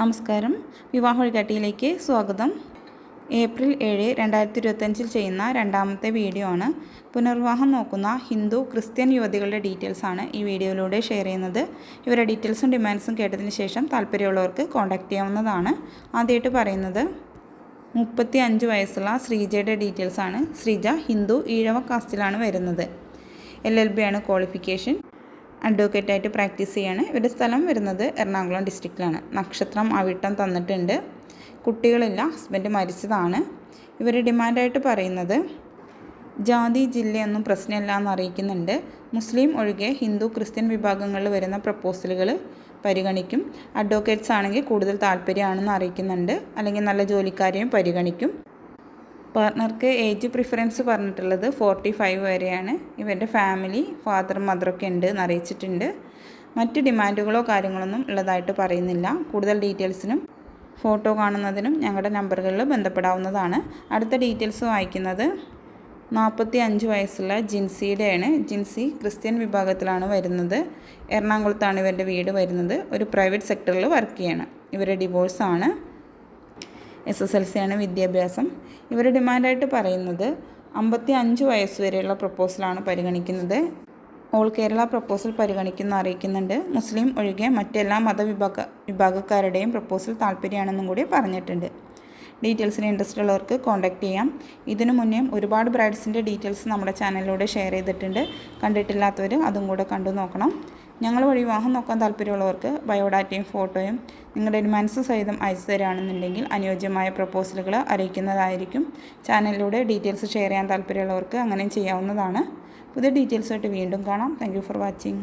നമസ്കാരം. വിവാഹ വഴികാട്ടിയിലേക്ക് സ്വാഗതം. ഏപ്രിൽ ഏഴ് രണ്ടായിരത്തി ഇരുപത്തഞ്ചിൽ ചെയ്യുന്ന രണ്ടാമത്തെ വീഡിയോ ആണ്. പുനർവിവാഹം നോക്കുന്ന ഹിന്ദു ക്രിസ്ത്യൻ യുവതികളുടെ ഡീറ്റെയിൽസ് ആണ് ഈ വീഡിയോയിലൂടെ ഷെയർ ചെയ്യുന്നത്. ഇവരുടെ ഡീറ്റെയിൽസും ഡിമാൻഡ്സും കേട്ടതിന് ശേഷം താല്പര്യമുള്ളവർക്ക് കോൺടാക്റ്റ് ചെയ്യാവുന്നതാണ്. ആദ്യമായിട്ട് പറയുന്നത് മുപ്പത്തി അഞ്ച് വയസ്സുള്ള ശ്രീജയുടെ ഡീറ്റെയിൽസ് ആണ്. ശ്രീജ ഹിന്ദു ഈഴവ കാസ്റ്റിലാണ് വരുന്നത്. എൽ എൽ ബി ആണ് ക്വാളിഫിക്കേഷൻ. അഡ്വക്കേറ്റായിട്ട് പ്രാക്ടീസ് ചെയ്യാണ്. ഇവരുടെ സ്ഥലം വരുന്നത് എറണാകുളം ഡിസ്ട്രിക്റ്റിലാണ്. നക്ഷത്രം അവിട്ടം തന്നിട്ടുണ്ട്. കുട്ടികളില്ല ഹസ്ബൻഡ് മരിച്ചതാണ്. ഇവർ ഡിമാൻഡായിട്ട് പറയുന്നത് ജാതി ജില്ലയൊന്നും പ്രശ്നമില്ല എന്ന് അറിയിക്കുന്നുണ്ട്. മുസ്ലിം ഒഴികെ ഹിന്ദു ക്രിസ്ത്യൻ വിഭാഗങ്ങളിൽ വരുന്ന പ്രപ്പോസലുകൾ പരിഗണിക്കും. അഡ്വക്കേറ്റ്സ് ആണെങ്കിൽ കൂടുതൽ താല്പര്യമാണെന്ന് അറിയിക്കുന്നുണ്ട്. അല്ലെങ്കിൽ നല്ല ജോലിക്കാരെയും പരിഗണിക്കും. പാർട്ട്ണർക്ക് ഏജ് പ്രിഫറൻസ് പറഞ്ഞിട്ടുള്ളത് ഫോർട്ടി ഫൈവ് വരെയാണ് ഇവന്റെ ഫാമിലി ഫാദറും മദറൊക്കെ ഉണ്ട് എന്ന് അറിയിച്ചിട്ടുണ്ട്. മറ്റ് ഡിമാൻഡുകളോ കാര്യങ്ങളൊന്നും ഉള്ളതായിട്ട് പറയുന്നില്ല. കൂടുതൽ ഡീറ്റെയിൽസിനും ഫോട്ടോ കാണുന്നതിനും ഞങ്ങളുടെ നമ്പറുകളിൽ ബന്ധപ്പെടാവുന്നതാണ്. അടുത്ത ഡീറ്റെയിൽസ് വായിക്കുന്നത് നാൽപ്പത്തി അഞ്ച് വയസ്സുള്ള ജിൻസിയുടെയാണ്. ജിൻസി ക്രിസ്ത്യൻ വിഭാഗത്തിലാണ് വരുന്നത്. എറണാകുളത്താണ് ഇവരുടെ വീട് വരുന്നത്. ഒരു പ്രൈവറ്റ് സെക്ടറിൽ വർക്ക് ചെയ്യണം. ഇവരുടെ ഡിവോഴ്സാണ് എസ് എസ് എൽ സി ആണ് വിദ്യാഭ്യാസം. ഇവർ ഡിമാൻഡായിട്ട് പറയുന്നത് അമ്പത്തി അഞ്ച് വയസ്സ് വരെയുള്ള പ്രപ്പോസലാണ് പരിഗണിക്കുന്നത്. ഓൾ കേരള പ്രപ്പോസൽ പരിഗണിക്കുന്ന അറിയിക്കുന്നുണ്ട്. മുസ്ലിം ഒഴികെ മറ്റെല്ലാ മതവിഭാഗ വിഭാഗക്കാരുടെയും പ്രപ്പോസൽ താല്പര്യമാണെന്നും കൂടി പറഞ്ഞിട്ടുണ്ട്. ഡീറ്റെയിൽസിന് ഇൻട്രസ്റ്റ് ഉള്ളവർക്ക് കോൺടാക്റ്റ് ചെയ്യാം. ഇതിനു മുന്നേ ഒരുപാട് ബ്രൈഡ്സിന്റെ ഡീറ്റെയിൽസ് നമ്മുടെ ചാനലിലൂടെ ഷെയർ ചെയ്തിട്ടുണ്ട്. കണ്ടിട്ടില്ലാത്തവർ അതും കൂടെ കണ്ടു നോക്കണം. ഞങ്ങൾ വഴി വിവാഹം നോക്കാൻ താല്പര്യമുള്ളവർക്ക് ബയോഡാറ്റയും ഫോട്ടോയും നിങ്ങളുടെ ഡിമാൻഡ്സ് സഹിതം അയച്ചു തരികയാണെന്നുണ്ടെങ്കിൽ അനുയോജ്യമായ പ്രപ്പോസലുകൾ അറിയിക്കുന്നതായിരിക്കും. ചാനലിലൂടെ ഡീറ്റെയിൽസ് ഷെയർ ചെയ്യാൻ താല്പര്യമുള്ളവർക്ക് അങ്ങനെയും ചെയ്യാവുന്നതാണ്. പുതിയ ഡീറ്റെയിൽസായിട്ട് വീണ്ടും കാണാം. Thank for watching.